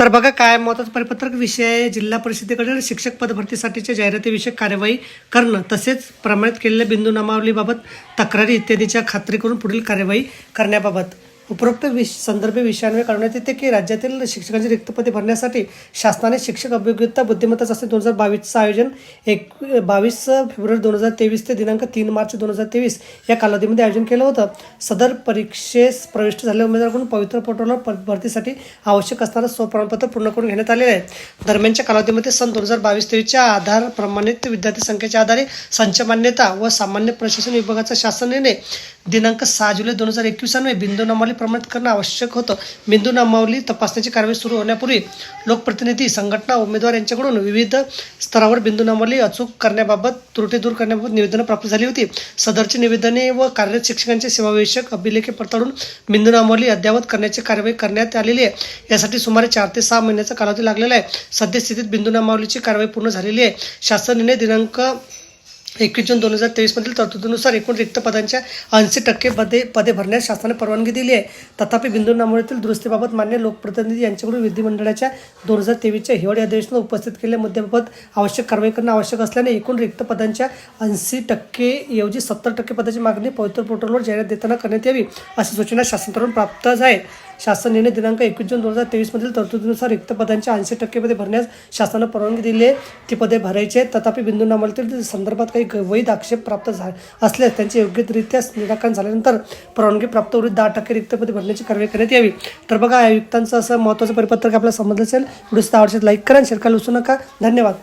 तर बघा काय महत्वाचं परिपत्रक विषय आहे. जिल्हा परिषदेकडे शिक्षक पदभरतीसाठीच्या जाहिरातीविषयक कार्यवाही करणं तसेच प्रमाणित केलेल्या बिंदू नामावलीबाबत तक्रारी इत्यादीच्या खात्री करून पुढील कार्यवाही करण्याबाबत. उपरोक्त विष संदर्भे विषयांवर काढण्यात येते की राज्यातील शिक्षकांची रिक्त पदे भरण्यासाठी शासनाने शिक्षक अभियोग्यता बुद्धिमत्ता चाचणी दोन हजार बावीसचं आयोजन एक बावीस फेब्रुवारी दोन हजार तेवीस ते दिनांक तीन मार्च दोन हजार तेवीस या कालावधीमध्ये आयोजन केलं होतं. सदर परीक्षेस प्रविष्ट झालेल्या उमेदवाराकडून पवित्र पोर्टलवर भरतीसाठी आवश्यक असणारं स्वप्रमाणपत्र पूर्ण करून घेण्यात आलेलं आहे. दरम्यानच्या कालावधीमध्ये सन दोन हजार बावीस तेवीसच्या आधार प्रमाणित विद्यार्थी संख्येच्या आधारे संच मान्यता व सामान्य प्रशासन विभागाचा शासन निर्णय दिनांक सहा जुलै दोन हजार एकवीस अन्वये बिंदू नामावली प्रमाणित करणं आवश्यक होतं. बिंदू नामावली तपासण्याची कारवाई सुरू होण्यापूर्वी लोकप्रतिनिधी संघटना उमेदवार यांच्याकडून विविध स्तरावर बिंदू नामावली अचूक करण्याबाबत त्रुटी दूर करण्याबाबत निवेदनं प्राप्त झाली होती. सदरची निवेदने व कार्यरत शिक्षकांचे सेवाविषयक अभिलेखे पडताळून बिंदू नामावली अद्ययावत करण्याची कारवाई करण्यात आलेली आहे. यासाठी सुमारे चार ते सहा महिन्याचा कालावधी लागलेला आहे. सद्यस्थितीत बिंदू नामावलीची कारवाई पूर्ण झालेली आहे. शासन निर्णय दिनांक एकवीस जून दोन हजार तेवीसमधील तरतुदीनुसार एकूण रिक्त पदांच्या ऐंशी टक्के पदे पदे भरण्यास शासनाने परवानगी दिली आहे. तथापि बिंदू नामोळीतील दुरुस्तीबाबत मान्य लोकप्रतिनिधी यांच्याकडून विधिमंडळाच्या दोन हजार तेवीसच्या हिवाळी अधिवेशनात उपस्थित केलेल्या मुद्द्याबाबत आवश्यक कारवाई करणं आवश्यक असल्याने एकूण रिक्त पदांच्या ऐंशी टक्के ऐवजी सत्तर टक्के पदाची मागणी पवित्र पोर्टलवर जाहिरात देताना करण्यात यावी अशी सूचना शासनाकडून प्राप्त आहे शासन निर्णय दिनांक एकवीस जून दोन हजार तेवीसमधील तरतुदीनुसार रिक्त पदांच्या ऐंशी टक्के भरण्यास शासनानं परवानगी दिली आहे. ती पदे भरायचे आहेत. तथापि बिंदू नामावलीतील संदर्भात काही वैध आक्षेप प्राप्त झा असल्यास त्यांचे योग्यरित्या निराकरण झाल्यानंतर परवानगी प्राप्त उर्वरित दहा टक्के रिक्त पदे भरण्याची कारवाई करण्यात यावी. तर बघा आयुक्तांचं असं महत्त्वाचं परिपत्रक आपल्याला समजलं असेल. व्हिडिओ आवडल्यास लाईक करा आणि शेअर करायला विसरू नका. धन्यवाद.